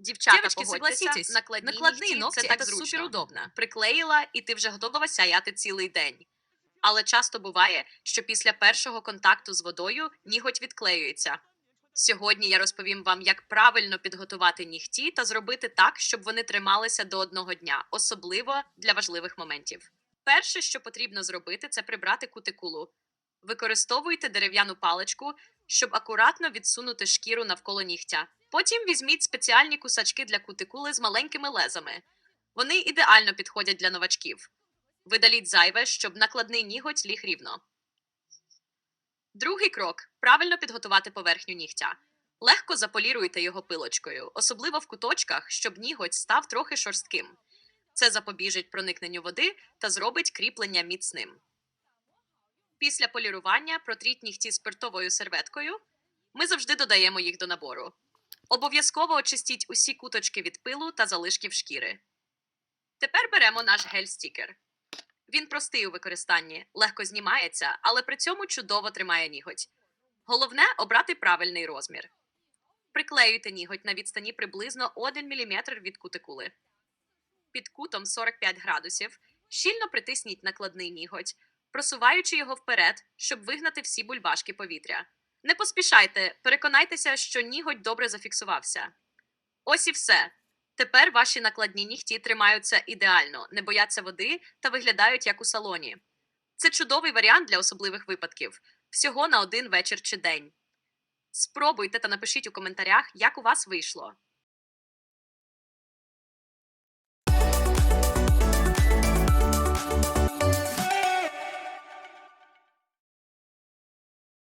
Дівчата, Девочки, согласитесь, накладні, накладні ногті це зручно. суперудобно. Приклеїла, і ти вже готова сяяти цілий день. Але часто буває, що після першого контакту з водою ніготь відклеюється. Сьогодні я розповім вам, як правильно підготувати нігті та зробити так, щоб вони трималися до одного дня, особливо для важливих моментів. Перше, що потрібно зробити, це прибрати кутикулу. Використовуйте дерев'яну паличку, щоб акуратно відсунути шкіру навколо нігтя. Потім візьміть спеціальні кусачки для кутикули з маленькими лезами. Вони ідеально підходять для новачків. Видаліть зайве, щоб накладний ніготь ліг рівно. Другий крок правильно підготувати поверхню нігтя. Легко заполіруйте його пилочкою, особливо в куточках, щоб ніготь став трохи шорстким. Це запобіжить проникненню води та зробить кріплення міцним. Після полірування протріть нігті спиртовою серветкою. Ми завжди додаємо їх до набору. Обов'язково очистіть усі куточки від пилу та залишків шкіри. Тепер беремо наш гель-стікер. Він простий у використанні, легко знімається, але при цьому чудово тримає ніготь. Головне обрати правильний розмір. Приклеюйте ніготь на відстані приблизно 1 мм від кутикули. Під кутом 45 градусів щільно притисніть накладний ніготь, просуваючи його вперед, щоб вигнати всі бульбашки повітря. Не поспішайте, переконайтеся, що ніготь добре зафіксувався. Ось і все. Тепер ваші накладні нігті тримаються ідеально, не бояться води та виглядають як у салоні. Це чудовий варіант для особливих випадків всього на один вечір чи день. Спробуйте та напишіть у коментарях, як у вас вийшло.